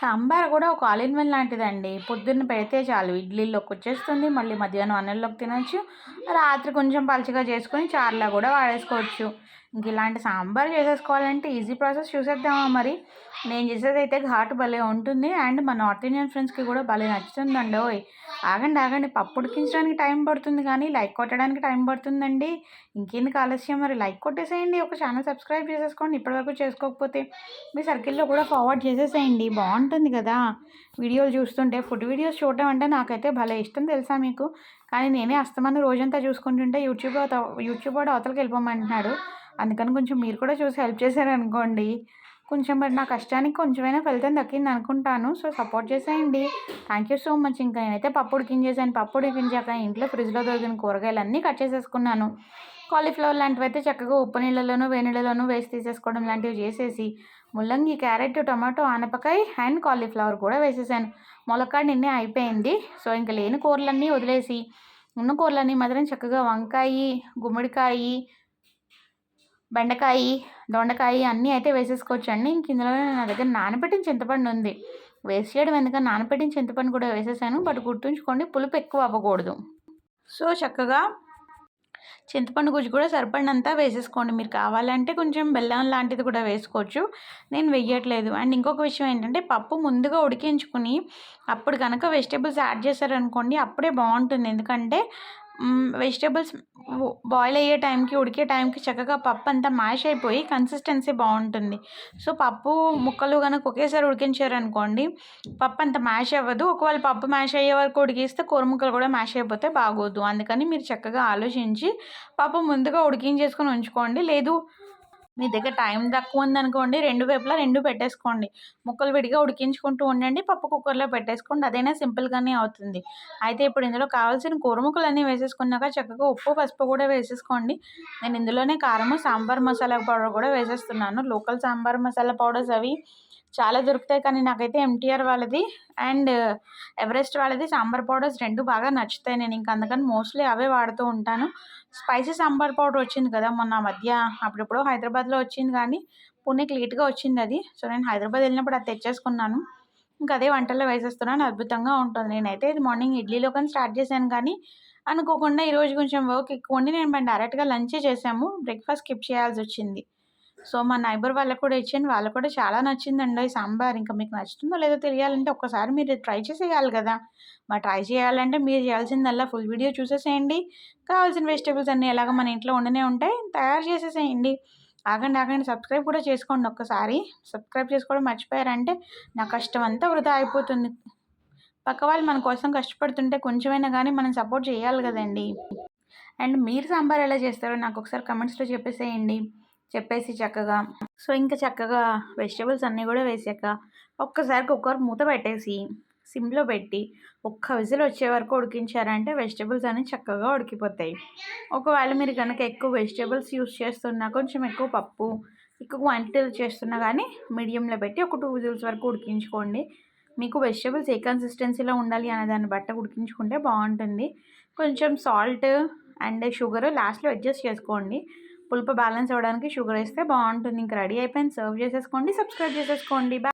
సాంబార్ కూడా ఒక all in one లాంటిదండి. పొద్దున్న పెడితే చాలు. ఇడ్లీలోకి వచ్చేస్తుంది. మళ్ళీ మధ్యాహ్నం అన్నంలోకి తినచ్చు. రాత్రి కొంచెం పలచగా చేసుకొని చారులా కూడా వాడేసుకోవచ్చు. ఇంక ఇలాంటి సాంబార్ చేసేసుకోవాలంటే ఈజీ ప్రాసెస్ చూసేద్దామా మరి? నేను చేసేది అయితే ఘాటు భలే ఉంటుంది. అండ్ మా నార్త్ ఇండియన్ ఫ్రెండ్స్కి కూడా భలే నచ్చుతుందండి. ఓయ్ ఆగండి ఆగండి. పప్పు ఉడికించడానికి టైం పడుతుంది కానీ లైక్ కొట్టడానికి టైం పడుతుందండి. ఇంకెందుకు ఆలస్యం మరి? లైక్ కొట్టేసేయండి. ఒక ఛానల్ సబ్స్క్రైబ్ చేసేసుకోండి. ఇప్పటివరకు చేసుకోకపోతే మీ సర్కిల్లో కూడా ఫార్వర్డ్ చేసేసేయండి. బాగుంటుంది కదా? వీడియోలు చూస్తుంటే ఫుడ్ వీడియోస్ చూడడం అంటే నాకైతే భలే ఇష్టం తెలుసా మీకు? కానీ నేనే అస్తమాన్ని రోజంతా చూసుకుంటుంటే యూట్యూబ్ యూట్యూబ్ కూడా అవతలకి వెళ్ళిపోమంటున్నాడు. అందుకని కొంచెం మీరు కూడా చూసి హెల్ప్ చేశారనుకోండి కొంచెం మరి నా కష్టానికి కొంచెమైనా ఫలితం దక్కింది అనుకుంటాను. సో సపోర్ట్ చేసేయండి. Thank you so much. ఇంకా నేనైతే పప్పు ఉడికించేసాను. పప్పు ఉడికించాక ఇంట్లో ఫ్రిడ్జ్లో దొరికిన కూరగాయలు అన్నీ కట్ చేసేసుకున్నాను. కాలీఫ్లవర్ లాంటివి అయితే చక్కగా ఉప్పు నీళ్ళలోనూ వేణీళ్ళలోనూ వేసి తీసేసుకోవడం లాంటివి చేసేసి ముల్లంగి క్యారెట్ టొమాటో ఆనపకాయ అండ్ కాలీఫ్లవర్ కూడా వేసేసాను. మొలకాడ నిన్నే అయిపోయింది. సో ఇంకా లేని కూరలన్నీ వదిలేసి ఉన్న కూరలన్నీ మాత్రం చక్కగా వంకాయ గుమ్మడికాయ బెండకాయ దొండకాయ అన్నీ అయితే వేసేసుకోవచ్చండి. ఇంక ఇందులో నా దగ్గర నానబెట్టిన చింతపండు ఉంది. వేస్ట్ చేయడం ఎందుకని నానబెట్టిన చింతపండు కూడా వేసేసాను. బట్ గుర్తుంచుకోండి పులుపు ఎక్కువ అవ్వకూడదు. సో చక్కగా చింతపండు గుజ్జు కూడా సరిపడినంత వేసేసుకోండి. మీరు కావాలంటే కొంచెం బెల్లం లాంటిది కూడా వేసుకోవచ్చు. నేను వెయ్యట్లేదు. అండ్ ఇంకొక విషయం ఏంటంటే పప్పు ముందుగా ఉడికించుకుని అప్పుడు కనుక వెజిటేబుల్స్ యాడ్ చేశారనుకోండి అప్పుడే బాగుంటుంది. ఎందుకంటే వెజిటేబుల్స్ బాయిల్ అయ్యే టైంకి ఉడికే టైంకి చక్కగా పప్పు అంతా మ్యాష్ అయిపోయి కన్సిస్టెన్సీ బాగుంటుంది. సో పప్పు ముక్కలు కనుక ఒకేసారి ఉడికించారనుకోండి పప్పు అంత మ్యాష్ అవ్వదు. ఒకవేళ పప్పు మ్యాష్ అయ్యే వరకు ఉడికిస్తే కూర ముక్కలు కూడా మ్యాష్ అయిపోతే బాగోదు. అందుకని మీరు చక్కగా ఆలోచించి పప్పు ముందుగా ఉడికించేసుకొని ఉంచుకోండి. లేదు మీ దగ్గర టైం తక్కువ ఉందనుకోండి రెండు వైపులా రెండు పెట్టేసుకోండి. ముక్కలు విడిగా ఉడికించుకుంటూ ఉండండి పప్పు కుక్కర్లో పెట్టేసుకోండి అదైనా సింపుల్గానే అవుతుంది. అయితే ఇప్పుడు ఇందులో కావాల్సిన కూర అన్నీ వేసేసుకున్నాక చక్కగా ఉప్పు పసుపు కూడా వేసేసుకోండి. నేను ఇందులోనే కారము సాంబార్ మసాలా పౌడర్ కూడా వేసేస్తున్నాను. లోకల్ సాంబార్ మసాలా పౌడర్స్ అవి చాలా దొరుకుతాయి కానీ నాకైతే ఎంటీఆర్ వాళ్ళది అండ్ ఎవరెస్ట్ వాళ్ళది సాంబార్ పౌడర్స్ రెండు బాగా నచ్చుతాయి. నేను ఇంకా అందుకని మోస్ట్లీ అవే వాడుతూ ఉంటాను. స్పైసీ సాంబార్ పౌడర్ వచ్చింది కదా మొన్న మధ్య అప్పుడెప్పుడో హైదరాబాద్లో వచ్చింది కానీ పుణెకి లేట్గా వచ్చింది అది. సో నేను హైదరాబాద్ వెళ్ళినప్పుడు అది తెచ్చేసుకున్నాను. ఇంకా అదే వంటల్లో వేసేస్తున్నాను. అద్భుతంగా ఉంటుంది. నేనైతే ఇది మార్నింగ్ ఇడ్లీలో కానీ స్టార్ట్ చేశాను కానీ అనుకోకుండా ఈరోజు కొంచెం వర్క్ ఎక్కువ ఉండి నేను డైరెక్ట్గా లంచే చేసాము బ్రేక్ఫాస్ట్ స్కిప్ చేయాల్సి వచ్చింది. సో మా నైబర్ వాళ్ళకు కూడా ఇచ్చాను వాళ్ళకు కూడా చాలా నచ్చిందండి ఈ సాంబార్. ఇంకా మీకు నచ్చుతుందో లేదో తెలియాలంటే ఒక్కసారి మీరు ట్రై చేసేయాలి కదా. మరి ట్రై చేయాలంటే మీరు చేయాల్సిందల్లా ఫుల్ వీడియో చూసేసేయండి. కావాల్సిన వెజిటేబుల్స్ అన్నీ ఎలాగ మన ఇంట్లో ఉండనే ఉంటాయి. తయారు చేసేసేయండి. ఆగండి ఆగండి. సబ్స్క్రైబ్ కూడా చేసుకోండి ఒక్కసారి. సబ్స్క్రైబ్ చేసుకోవడం మర్చిపోయారంటే నా కష్టం అంతా వృధా అయిపోతుంది. పక్క వాళ్ళు మన కోసం కష్టపడుతుంటే కొంచెమైనా కానీ మనం సపోర్ట్ చేయాలి కదండి. అండ్ మీరు సాంబార్ ఎలా చేస్తారో నాకు ఒకసారి కమెంట్స్లో చెప్పేసేయండి. చెప్పేసి చక్కగా. సో ఇంకా చక్కగా వెజిటేబుల్స్ అన్నీ కూడా వేసాక ఒక్కసారి కుక్కర్ మూత పెట్టేసి సిమ్లో పెట్టి ఒక్క విజిల్ వచ్చే వరకు ఉడికించారంటే వెజిటేబుల్స్ అన్నీ చక్కగా ఉడికిపోతాయి. ఒకవేళ మీరు కనుక ఎక్కువ వెజిటేబుల్స్ యూస్ చేస్తున్నా కొంచెం ఎక్కువ పప్పు ఎక్కువ క్వాంటిటీలు చేస్తున్నా కానీ మీడియంలో పెట్టి ఒక టూ విజిల్స్ వరకు ఉడికించుకోండి. మీకు వెజిటేబుల్స్ ఏ కన్సిస్టెన్సీలో ఉండాలి అనే దాన్ని బట్ట ఉడికించుకుంటే బాగుంటుంది. కొంచెం సాల్ట్ అండ్ షుగర్ లాస్ట్లో అడ్జస్ట్ చేసుకోండి. పులుపు బ్యాలెన్స్ అవ్వడానికి షుగర్ వేస్తే బాగుంటుంది. ఇంక రెడీ అయిపోయింది. సర్వ్ చేసేసుకోండి సబ్స్క్రైబ్ చేసేసుకోండి.